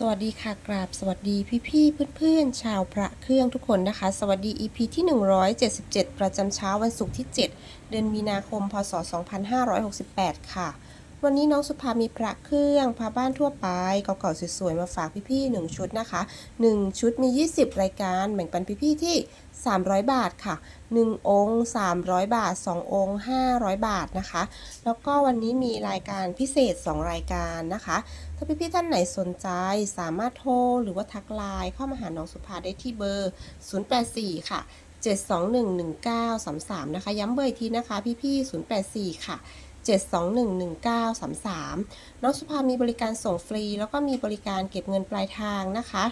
สวัสดีค่ะกราบสวัสดีพี่ๆเพื่อนๆ ชาวพระเครื่องทุกคนนะคะ สวัสดี EP ที่ 177 ประจำเช้าวันศุกร์ที่ 7 เดือนมีนาคม พศ 2568 ค่ะ วันนี้น้องสุภามีพระเครื่องพาบ้านทั่วไปเก่าๆสวยๆมาฝากพี่ๆ1ชุดนะคะ 1 ชุดมี 20 รายการแบ่งปันพี่ๆที่ 300 บาทค่ะ 1 องค์ 300 บาท 2 องค์ 500 บาทนะคะ แล้วก็วันนี้มีรายการพิเศษ 2 รายการนะคะ ถ้าพี่ๆท่านไหนสนใจสามารถโทรหรือว่าทักไลน์เข้ามาหาน้องสุภาได้ที่เบอร์ 084 ค่ะ 7211933 นะคะ ย้ำเบอร์อีกทีนะคะพี่ๆ084 ค่ะ 7211933 น้องสุภามีบริการส่งฟรี แล้วก็มีบริการเก็บเงินปลายทางนะคะ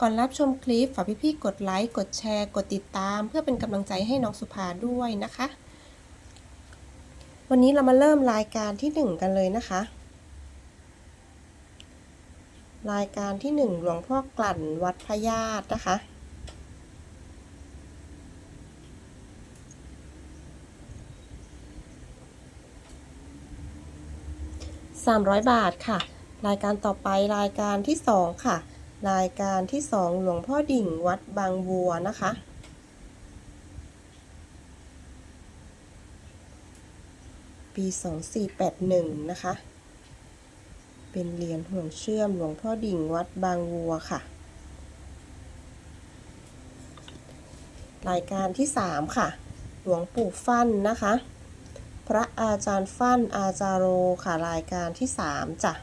ก่อนรับชมคลิปฝากพี่ๆกดไลค์ กดแชร์ กดติดตาม เพื่อเป็นกำลังใจให้น้องสุภาด้วยนะคะ วันนี้เรามาเริ่มรายการที่ 1 กันเลยนะคะ รายการที่ 1 หลวงพ่อกลั่นวัดพระญาตินะคะ 300 บาทค่ะ รายการต่อไปรายการที่ 2 ค่ะ รายการที่ 2 หลวงพ่อดิ่งวัดบางบัวนะคะปี 2481 นะคะ เป็นเหรียญห่วงเชื่อมหลวงพ่อดิ่งวัดบางวัวค่ะ รายการที่ 3 ค่ะ หลวงปู่ฟั่นนะคะ พระอาจารย์ฟั่นอาจารโรค่ะรายการที่ 3จ้ะ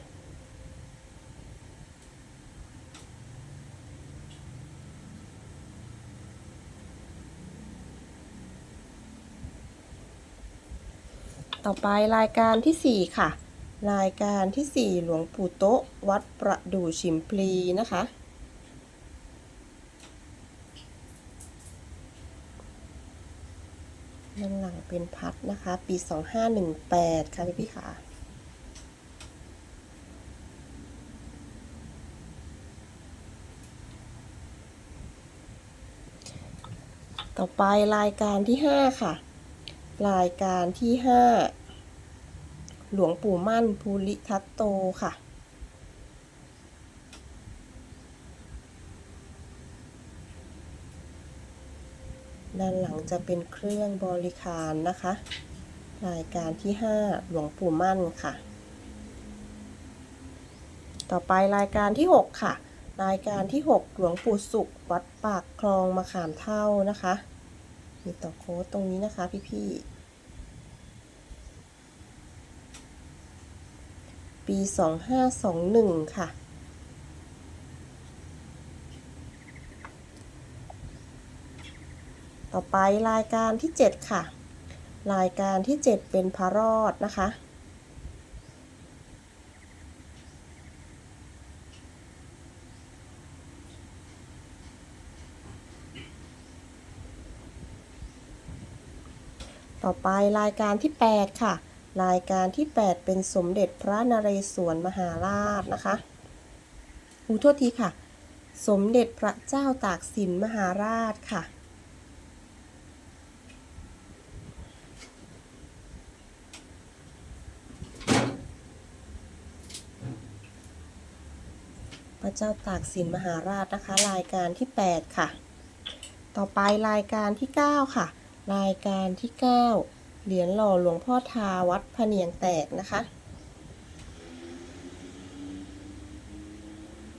ต่อไปรายการที่ 4 ค่ะ รายการที่ 4 หลวงปู่โต๊ะวัดประดู่ฉิมพลีนะคะ ด้านหลัง เป็นพัดนะคะ ปี 2518 ค่ะพี่พี่ค่ะ ต่อไปรายการที่ 5 ค่ะ รายการที่ 5 หลวงปู่มั่นภูริทัตโตค่ะ ด้านหลังจะเป็นเครื่องบริคารนะคะ รายการที่ 5 หลวงปู่มั่นค่ะ ต่อไปรายการที่ 6 ค่ะ รายการที่ 6 หลวงปู่สุข วัดปากคลองมะขามเท่านะคะ มีต่อโค้ดตรงนี้นะคะพี่ๆปี 2521 ค่ะ ต่อไปรายการที่ 7 ค่ะ รายการที่ 7 เป็นพระรอดนะคะ ต่อไปรายการที่ 8 ค่ะ รายการที่ 8 เป็นสมเด็จพระนเรศวรมหาราชนะคะอูโทษทีค่ะ สมเด็จพระเจ้าตากสินมหาราชค่ะ พระเจ้าตากสินมหาราชนะคะ รายการที่ 8 ค่ะ ต่อไปรายการที่ 9 ค่ะ รายการที่ 9 เหรียญหล่อหลวงพ่อทาวัดพะเนียงแตกนะคะ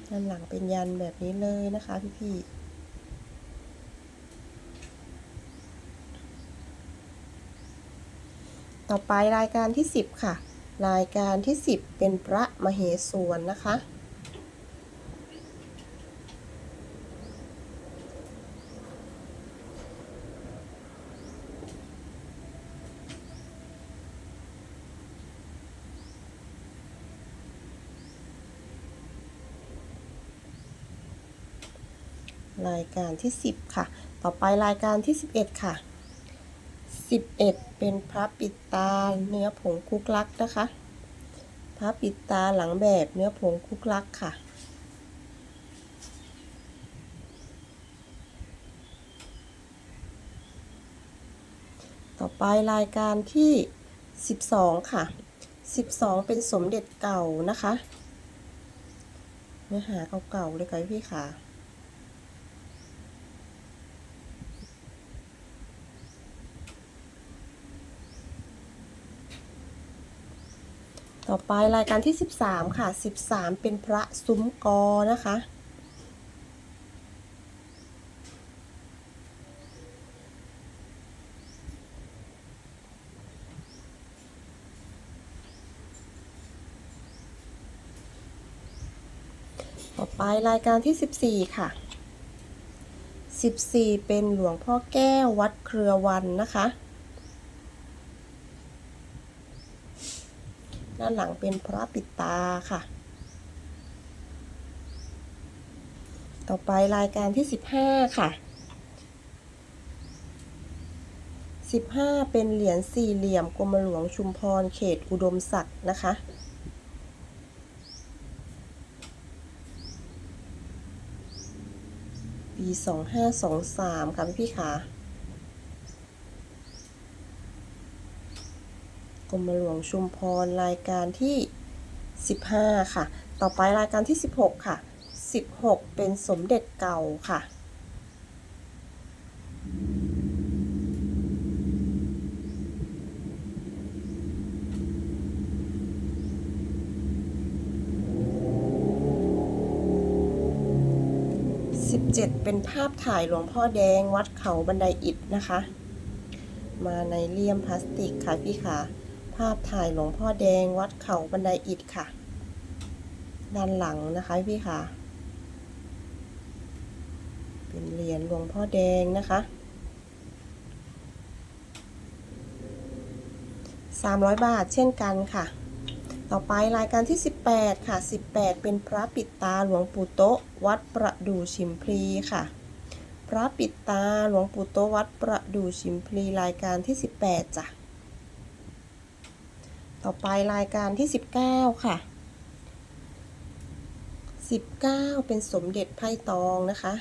ด้านหลังเป็นยันแบบนี้เลยนะคะพี่ๆต่อไปรายการที่ 10 ค่ะ รายการที่ 10 เป็นพระมเหสวนนะคะ รายการที่ 10 ค่ะ ต่อไปรายการที่ 11 ค่ะ 11 เป็นพระปิดตาเนื้อผงคุกลักนะคะ พระปิดตาหลังแบบเนื้อผงคุกลักค่ะต่อไปรายการที่ 12 ค่ะ 12 เป็นสมเด็จเก่านะคะ เนื้อหาเก่าๆเลยค่ะพี่ค่ะ ต่อไปรายการที่ 13 ค่ะ 13 เป็นพระซุ้มกอนะคะ ต่อไปรายการที่ 14 ค่ะ 14 เป็นหลวงพ่อแก้ววัดเครือวันนะคะ ด้านหลังเป็นพระปิดตาค่ะ ต่อไปรายการที่ 15 ค่ะ 15 เป็นเหรียญสี่เหลี่ยมกรมหลวงชุมพรเขตอุดมศักดิ์นะคะปี2523 ค่ะพี่พี่ค่ะ รมหลวงชุมพรรายการที่ 15 ค่ะ ต่อไปรายการที่ 16 ค่ะ 16 เป็นสมเด็จเก่าค่ะ 17 เป็นภาพถ่ายหลวงพ่อแดงวัดเขาบันไดอิฐนะคะ มาในเลี่ยมพลาสติกค่ะพี่ค่ะ ภาพถ่ายหลวงพ่อแดงวัดเขาบันไดอิฐค่ะ ด้านหลังนะคะพี่ค่ะ เป็นเหรียญหลวงพ่อแดงนะคะ300 บาทเช่นกันค่ะ ต่อไปรายการที่ 18 ค่ะ 18 เป็นพระปิดตาหลวงปู่โตวัดประดู่ชิมพลีค่ะ พระปิดตาหลวงปู่โตวัดประดู่ชิมพลีรายการที่ 18จ้ะ ต่อไปรายการที่ 19 ค่ะ 19 เป็นสมเด็จไพ่ตองนะคะ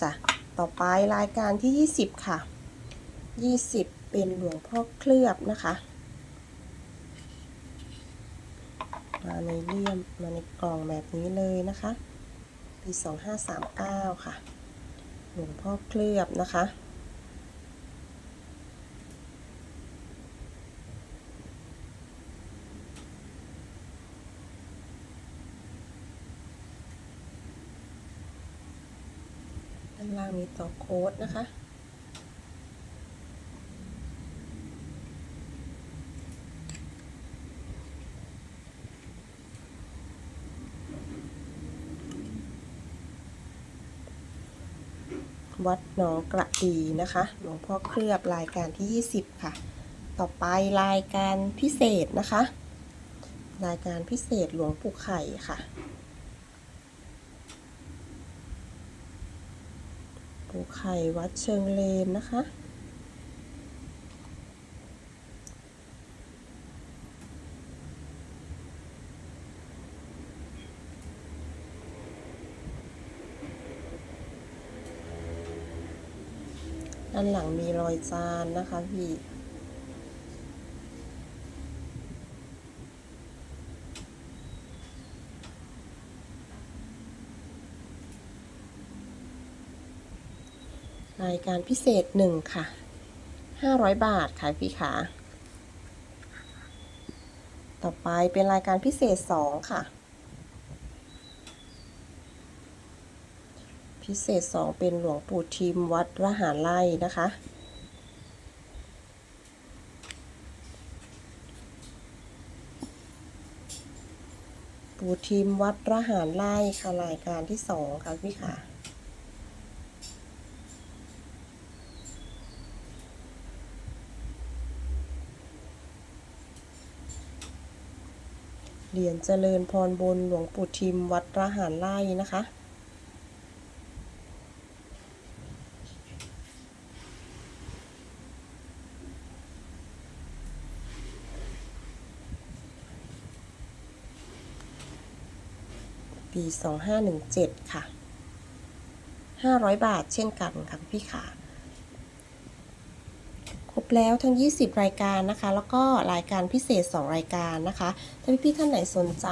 จ้ะ ต่อไปรายการที่ 20 ค่ะ 20 เป็นหลวงพ่อเคลือบนะคะ มาในเลี่ยมมาในกล่องแบบนี้เลยนะคะปี2539 ค่ะหลวงพ่อเคลือบนะคะด้านล่างมีต่อโค้ดนะคะ วัดหนองกระดีนะคะ หลวงพ่อเคลือบรายการที่ 20 ค่ะ ต่อไปรายการพิเศษนะคะ รายการพิเศษหลวงปู่ไข่ค่ะ ปู่ไข่วัดเชิงเลนนะคะานหลังมีรอยจานนะคะพี่รายการพิเศษหนึ่งค่ะ500บาทค่ะพี่ขา ต่อไปเป็นรายการพิเศษ2ค่ะ พิเศษ 2 เป็นหลวงปู่ทิมวัดระหารไร่นะคะ ปู่ทิมวัดระหารไร่ค่ะรายการที่ 2 ค่ะพี่ค่ะเหรียญเจริญพรบนหลวงปู่ทิมวัดระหารไร่นะคะ ปี 2517 ค่ะ 500 บาทเช่นกันค่ะพี่ๆค่ะครบแล้วทั้ง 20 รายการนะคะ แล้วก็รายการพิเศษ 2 รายการนะคะ ถ้าพี่ๆท่านไหนสนใจ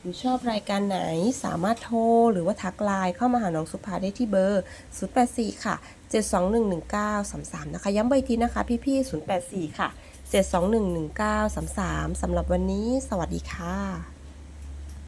หรือชอบรายการไหนสามารถโทร หรือว่าทักไลน์เข้ามาหาน้องสุภาได้ที่เบอร์ 084 ค่ะ 7211933 นะคะ ย้ำเบทีนะคะ พี่ๆ084 ค่ะ 7211933 สำหรับวันนี้ สวัสดีค่ะ